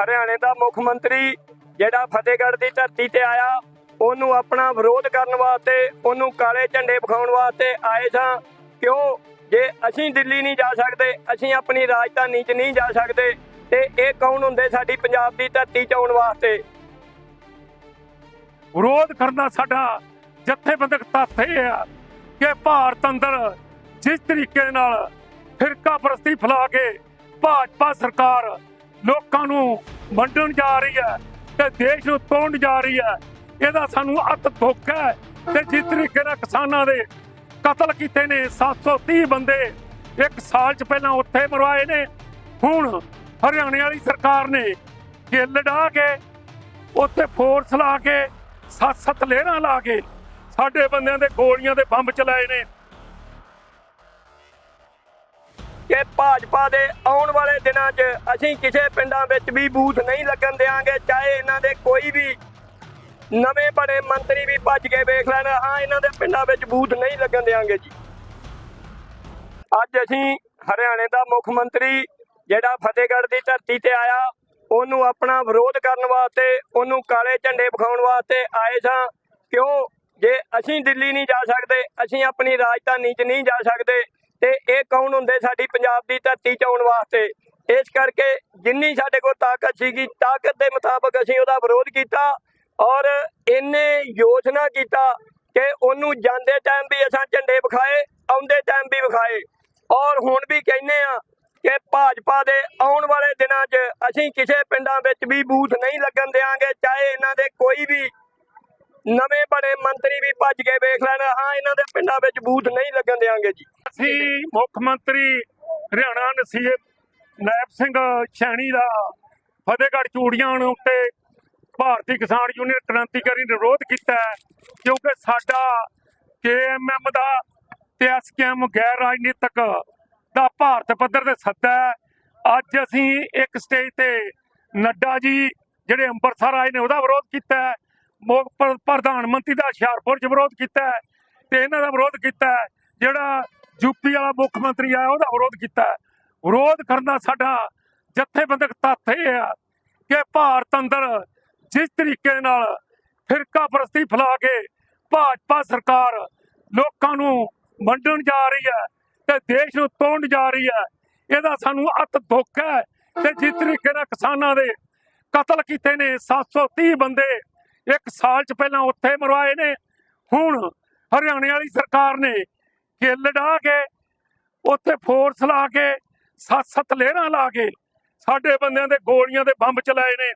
ਹਰਿਆਣੇ ਦਾ ਮੁੱਖ ਮੰਤਰੀ ਜਿਹੜਾ ਫਤਿਹਗੜ੍ਹ ਦੀ ਧਰਤੀ ਤੇ ਆਇਆ, ਉਹਨੂੰ ਆਪਣਾ ਵਿਰੋਧ ਕਰਨ ਵਾਸਤੇ, ਉਹਨੂੰ ਕਾਲੇ ਝੰਡੇ ਵਿਖਾਉਣ ਵਾਸਤੇ ਆਏ ਸਾਂ। ਕਿਉਂ? ਜੇ ਅਸੀਂ ਦਿੱਲੀ ਨਹੀਂ ਜਾ ਸਕਦੇ, ਅਸੀਂ ਆਪਣੀ ਰਾਜਧਾਨੀ 'ਚ ਨਹੀਂ ਜਾ ਸਕਦੇ, ਤੇ ਇਹ ਕੌਣ ਹੁੰਦੇ ਸਾਡੀ ਪੰਜਾਬ ਦੀ ਧਰਤੀ 'ਚ ਆਉਣ ਵਾਸਤੇ? ਵਿਰੋਧ ਕਰਨਾ ਸਾਡਾ ਜਥੇਬੰਦਕ ਤੱਥ ਇਹ ਆ ਕਿ ਭਾਰਤ ਅੰਦਰ ਜਿਸ ਤਰੀਕੇ ਨਾਲ ਫਿਰਕਾ ਪ੍ਰਸਤੀ ਫੈਲਾ ਕੇ ਭਾਜਪਾ ਸਰਕਾਰ ਲੋਕਾਂ ਨੂੰ ਵੰਡਣ ਜਾ ਰਹੀ ਹੈ ਤੇ ਦੇਸ਼ ਨੂੰ ਤੋੜਨ ਜਾ ਰਹੀ ਹੈ। ਇਹਦਾ ਸਾਨੂੰ ਅੱਤ ਦੁੱਖ ਹੈ ਤੇ ਜਿਸ ਤਰੀਕੇ ਨਾਲ ਕਿਸਾਨਾਂ ਦੇ ਕਤਲ ਕੀਤੇ ਨੇ 730 ਬੰਦੇ ਇੱਕ ਸਾਲ ਚ ਪਹਿਲਾਂ ਉੱਥੇ ਮਰਵਾਏ ਨੇ। ਹੁਣ ਹਰਿਆਣੇ ਵਾਲੀ ਸਰਕਾਰ ਨੇ ਗਿੱਲ ਡਾ ਕੇ, ਉੱਥੇ ਫੋਰਸ ਲਾ ਕੇ ਸੱਤ ਸੱਤ ਲੇਰਾਂ ਲਾ ਕੇ ਸਾਡੇ ਬੰਦਿਆਂ ਦੇ ਗੋਲੀਆਂ ਦੇ ਬੰਬ ਚਲਾਏ ਨੇ। ਕਿ ਭਾਜਪਾ ਦੇ ਆਉਣ ਵਾਲੇ ਦਿਨਾਂ 'ਚ ਅਸੀਂ ਕਿਸੇ ਪਿੰਡਾਂ ਵਿੱਚ ਵੀ ਬੂਥ ਨਹੀਂ ਲੱਗਣ ਦੇਵਾਂਗੇ ਚਾਹੇ ਇਹਨਾਂ ਦੇ ਕੋਈ ਵੀ ਨਵੇਂ ਬਣੇ ਮੰਤਰੀ ਵੀ ਭੱਜ ਕੇ ਵੇਖ ਲੈਣ, ਹਾਂ, ਇਹਨਾਂ ਦੇ ਪਿੰਡਾਂ ਵਿੱਚ ਬੂਥ ਨਹੀਂ ਲੱਗਣ ਦੇਵਾਂਗੇ ਜੀ। ਅੱਜ ਅਸੀਂ ਹਰਿਆਣੇ ਦਾ ਮੁੱਖ ਮੰਤਰੀ ਜਿਹੜਾ ਫਤਿਹਗੜ੍ਹ ਦੀ ਧਰਤੀ ਤੇ ਆਇਆ, ਉਹਨੂੰ ਆਪਣਾ ਵਿਰੋਧ ਕਰਨ ਵਾਸਤੇ, ਉਹਨੂੰ ਕਾਲੇ ਝੰਡੇ ਵਿਖਾਉਣ ਵਾਸਤੇ ਆਏ ਸਾਂ। ਕਿਉਂ? ਜੇ ਅਸੀਂ ਦਿੱਲੀ ਨਹੀਂ ਜਾ ਸਕਦੇ, ਅਸੀਂ ਆਪਣੀ ਰਾਜਧਾਨੀ 'ਚ ਨਹੀਂ ਜਾ ਸਕਦੇ ਤੇ ਇਹ ਕੌਣ ਹੁੰਦੇ ਸਾਡੀ ਪੰਜਾਬ ਦੀ ਧਰਤੀ 'ਚ ਆਉਣ ਵਾਸਤੇ? ਇਸ ਕਰਕੇ ਜਿੰਨੀ ਸਾਡੇ ਕੋਲ ਤਾਕਤ ਸੀਗੀ, ਤਾਕਤ ਦੇ ਮੁਤਾਬਕ ਅਸੀਂ ਉਹਦਾ ਵਿਰੋਧ ਕੀਤਾ ਔਰ ਇਹਨੇ ਯੋਜਨਾ ਕੀਤਾ ਕਿ ਉਹਨੂੰ ਜਾਂਦੇ ਟਾਈਮ ਵੀ ਅਸਾਂ ਝੰਡੇ ਵਿਖਾਏ, ਆਉਂਦੇ ਟਾਈਮ ਵੀ ਵਿਖਾਏ। ਔਰ ਹੁਣ ਵੀ ਕਹਿੰਦੇ ਆ ਕਿ ਭਾਜਪਾ ਦੇ ਆਉਣ ਵਾਲੇ ਦਿਨਾਂ 'ਚ ਅਸੀਂ ਕਿਸੇ ਪਿੰਡਾਂ ਵਿੱਚ ਵੀ ਬੂਥ ਨਹੀਂ ਲੱਗਣ ਦੇਵਾਂਗੇ ਚਾਹੇ ਇਹਨਾਂ ਦੇ ਕੋਈ ਵੀ ਨਵੇਂ ਬਣੇ ਮੰਤਰੀ ਵੀ ਭੱਜ ਕੇ ਵੇਖ ਲੈਣ। ਹਾਂ, ਇਹਨਾਂ ਦੇ ਪਿੰਡਾਂ ਵਿੱਚ ਬੂਥ ਨਹੀਂ ਲੱਗਣ ਦੇਵਾਂਗੇ ਜੀ। ਅਸੀਂ ਮੁੱਖ ਮੰਤਰੀ ਹਰਿਆਣਾ ਨਸੀਬ ਨਾਇਬ ਸਿੰਘ ਛੈਣੀ ਦਾ ਫਤਿਹਗੜ੍ਹ ਚੂੜੀਆਂ ਉੱਤੇ ਭਾਰਤੀ ਕਿਸਾਨ ਯੂਨੀਅਨ ਕ੍ਰਾਂਤੀਕਾਰੀ ਨੇ ਵਿਰੋਧ ਕੀਤਾ ਕਿਉਂਕਿ ਸਾਡਾ ਕੇਐਮਐਮ ਦਾ ਤੇ ਐਸਕੇਐਮ ਗੈਰ ਰਾਜਨੀਤਿਕ ਦਾ ਭਾਰਤ ਪੱਧਰ ਤੇ ਸੱਦਾ ਹੈ। ਅੱਜ ਅਸੀਂ ਇੱਕ ਸਟੇਜ ਤੇ ਨੱਡਾ ਜੀ, ਜਿਹੜੇ ਅੰਮ੍ਰਿਤਸਰ ਆਏ ਨੇ, ਉਹਦਾ ਵਿਰੋਧ ਕੀਤਾ ਪ੍ਰਧਾਨ ਮੰਤਰੀ ਦਾ ਹੁਸ਼ਿਆਰਪੁਰ 'ਚ ਵਿਰੋਧ ਕੀਤਾ ਹੈ ਤੇ ਇਹਨਾਂ ਦਾ ਵਿਰੋਧ ਕੀਤਾ ਹੈ। ਜਿਹੜਾ ਯੂਪੀ ਵਾਲਾ ਮੁੱਖ ਮੰਤਰੀ ਆਇਆ, ਉਹਦਾ ਵਿਰੋਧ ਕੀਤਾ ਹੈ। ਵਿਰੋਧ ਕਰਨਾ ਸਾਡਾ ਜਥੇਬੰਦਕ ਤੱਥ ਇਹ ਆ ਕਿ ਭਾਰਤ ਅੰਦਰ ਜਿਸ ਤਰੀਕੇ ਨਾਲ ਫਿਰਕਾ ਪ੍ਰਸਤੀ ਫੈਲਾ ਕੇ ਭਾਜਪਾ ਸਰਕਾਰ ਲੋਕਾਂ ਨੂੰ ਵੰਡਣ ਜਾ ਰਹੀ ਹੈ ਤੇ ਦੇਸ਼ ਨੂੰ ਤੋੜਨ ਜਾ ਰਹੀ ਹੈ, ਇਹਦਾ ਸਾਨੂੰ ਅਤ ਦੁੱਖ ਹੈ ਤੇ ਜਿਸ ਤਰੀਕੇ ਨਾਲ ਕਿਸਾਨਾਂ ਦੇ ਕਤਲ ਕੀਤੇ ਨੇ 730 ਬੰਦੇ ਇੱਕ ਸਾਲ ਚ ਪਹਿਲਾਂ ਉੱਥੇ ਮਰਵਾਏ ਨੇ। ਹੁਣ ਹਰਿਆਣੇ ਵਾਲੀ ਸਰਕਾਰ ਨੇ ਗਿੱਲ ਡਾ ਕੇ, ਉੱਥੇ ਫੋਰਸ ਲਾ ਕੇ ਸੱਤ ਸੱਤ ਲੇਰਾਂ ਲਾ ਕੇ ਸਾਡੇ ਬੰਦਿਆਂ ਦੇ ਗੋਲੀਆਂ ਦੇ ਬੰਬ ਚਲਾਏ ਨੇ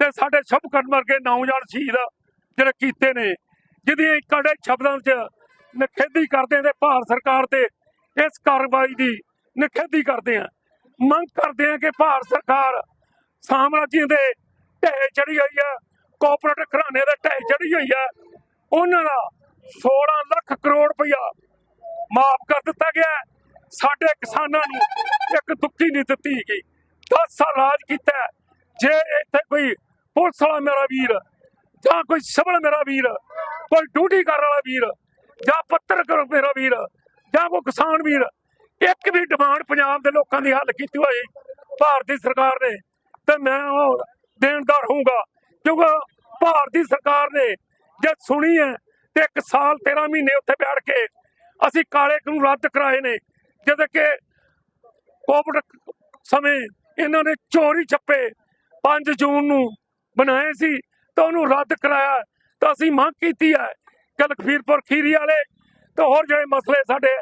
ਤੇ ਸਾਡੇ ਸ਼ੁਭਕਰਨ ਵਰਗੇ ਨੌਜਵਾਨ ਸ਼ਹੀਦ ਜਿਹੜੇ ਕੀਤੇ ਨੇ ਜਿਹਦੀਆਂ ਕੜੇ ਸ਼ਬਦਾਂ 'ਚ ਨਿਖੇਧੀ ਕਰਦੇ ਤੇ ਭਾਰਤ ਸਰਕਾਰ ਤੇ, ਇਸ ਕਾਰਵਾਈ ਦੀ ਨਿਖੇਧੀ ਕਰਦੇ ਆ। ਮੰਗ ਕਰਦੇ ਆ ਕਿ ਭਾਰਤ ਸਰਕਾਰ ਸਾਮਰਾਜੀਆਂ ਦੇ ਢੇ ਚੜੀ ਆਈ ਆ। ਕੋਆਪਰੇਟਿਵ ਘਰਾਣੇ ਦੇ ਢਾਈ ਚੜੀ ਹੋਈ ਹੈ ਉਹਨਾਂ ਦਾ 16 ਲੱਖ ਕਰੋੜ ਰੁਪਇਆ ਮਾਫ ਕਰ ਦਿੱਤਾ ਗਿਆ ਸਾਡੇ ਕਿਸਾਨਾਂ ਨੂੰ ਇੱਕ ਦੁੱਖੀ ਨਹੀਂ ਦਿੱਤੀ ਗਈ 10 ਸਾਲ ਰਾਜ ਕੀਤਾ ਜੇ ਇੱਥੇ ਕੋਈ ਪੁਲਿਸ ਵਾਲਾ ਮੇਰਾ ਵੀਰ ਜਾਂ ਕੋਈ ਸਿਵਲ ਮੇਰਾ ਵੀਰ, ਕੋਈ ਡਿਊਟੀ ਕਰਨ ਵਾਲਾ ਵੀਰ ਜਾਂ ਪੱਤਰਕਾਰ ਮੇਰਾ ਵੀਰ ਜਾਂ ਕੋਈ ਕਿਸਾਨ ਵੀਰ, ਇੱਕ ਵੀ ਡਿਮਾਂਡ ਪੰਜਾਬ ਦੇ ਲੋਕਾਂ ਦੀ ਹੱਲ ਕੀਤੀ ਹੋਈ, ਭਾਰਤੀ ਸਰਕਾਰ ਨੇ, ਤੇ ਮੈਂ ਉਹ ਦੇਣਦਾਰ ਹੋਊਗਾ। ਕਿਉਂਕਿ ਭਾਰਤੀ ਸਰਕਾਰ ਨੇ ਜੇ ਸੁਣੀ ਹੈ ਤੇ ਇੱਕ ਸਾਲ 13 ਮਹੀਨੇ ਉੱਥੇ ਬੈਠ ਕੇ ਅਸੀਂ ਕਾਲੇ ਕਾਨੂੰਨ ਰੱਦ ਕਰਾਏ ਨੇ, ਜਦੋਂ ਕਿ ਕੋਵਿਡ ਸਮੇਂ ਇਹਨਾਂ ਨੇ ਚੋਰੀ ਛੱਪੇ 5 ਜੂਨ ਨੂੰ ਬਣਾਏ ਸੀ ਤਾਂ ਉਹਨੂੰ ਰੱਦ ਕਰਾਇਆ, ਤਾਂ ਅਸੀਂ ਮੰਗ ਕੀਤੀ ਹੈ ਕਿ ਲਖਵੀਰਪੁਰ ਖੀਰੀ ਵਾਲੇ ਤੇ ਹੋਰ ਜਿਹੜੇ ਮਸਲੇ ਸਾਡੇ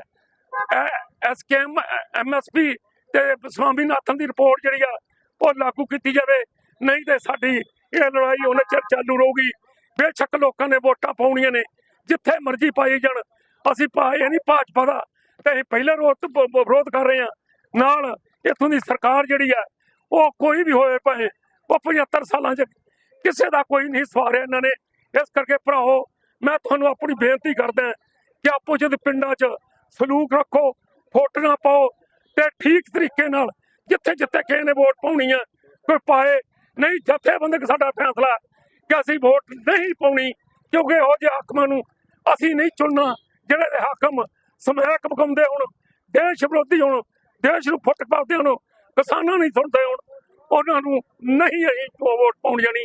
ਐਸਕੇਐਮ ਐਮਐਸਪੀ ਤੇ ਸਵਾਮੀਨਾਥਨ ਦੀ ਰਿਪੋਰਟ ਜਿਹੜੀ ਆ, ਉਹ ਲਾਗੂ ਕੀਤੀ ਜਾਵੇ, ਨਹੀਂ ਤੇ ਸਾਡੀ ਇਹ ਲੜਾਈ ਉਹਨੇ ਚਿਰ ਚਾਲੂ ਰਹੂਗੀ। ਬੇਸ਼ੱਕ ਲੋਕਾਂ ਨੇ ਵੋਟਾਂ ਪਾਉਣੀਆਂ ਨੇ, ਜਿੱਥੇ ਮਰਜ਼ੀ ਪਾਈ ਜਾਣ। ਅਸੀਂ ਪਾਏ ਨਹੀਂ ਭਾਜਪਾ ਦਾ, ਤੇ ਅਸੀਂ ਪਹਿਲੇ ਰੋਜ਼ ਤੋਂ ਵਿਰੋਧ ਕਰ ਰਹੇ ਹਾਂ। ਨਾਲ ਇੱਥੋਂ ਦੀ ਸਰਕਾਰ ਜਿਹੜੀ ਹੈ, ਉਹ ਕੋਈ ਵੀ ਹੋਏ ਭਾਵੇਂ ਉਹ 75 ਸਾਲਾਂ 'ਚ ਕਿਸੇ ਦਾ ਕੋਈ ਨਹੀਂ ਸਵਾਰਿਆ ਇਹਨਾਂ ਨੇ। ਇਸ ਕਰਕੇ ਭਰਾਓ ਮੈਂ ਤੁਹਾਨੂੰ ਆਪਣੀ ਬੇਨਤੀ ਕਰਦਾ ਕਿ ਆਪੋ ਜਿਹਦੇ ਪਿੰਡਾਂ 'ਚ ਸਲੂਕ ਰੱਖੋ ਫੋਟ ਨਾ ਪਾਓ, ਤੇ ਠੀਕ ਤਰੀਕੇ ਨਾਲ ਜਿੱਥੇ ਜਿੱਥੇ ਕਿਸੇ ਨੇ ਵੋਟ ਪਾਉਣੀ ਆ, ਕੋਈ ਪਾਏ ਨਹੀਂ, ਜਥੇਬੰਦਕ ਸਾਡਾ ਫੈਸਲਾ ਕਿ ਅਸੀਂ ਵੋਟ ਨਹੀਂ ਪਾਉਣੀ, ਕਿਉਂਕਿ ਇਹੋ ਜਿਹੇ ਹਾਕਮਾਂ ਨੂੰ ਅਸੀਂ ਨਹੀਂ ਚੁਣਨਾ, ਜਿਹੜੇ ਦੇ ਹਾਕਮ ਸਮੈਕ ਪਕਾਉਂਦੇ ਹੁਣ, ਦੇਸ਼ ਵਿਰੋਧੀ ਹੁਣ, ਦੇਸ਼ ਨੂੰ ਫੁੱਟ ਪਾਉਂਦੇ ਹੁਣ, ਕਿਸਾਨਾਂ ਨਹੀਂ ਸੁਣਦੇ ਹੁਣ, ਉਹਨਾਂ ਨੂੰ ਨਹੀਂ ਅਸੀਂ ਵੋਟ ਪਾਉਣ ਜਾਣੀ।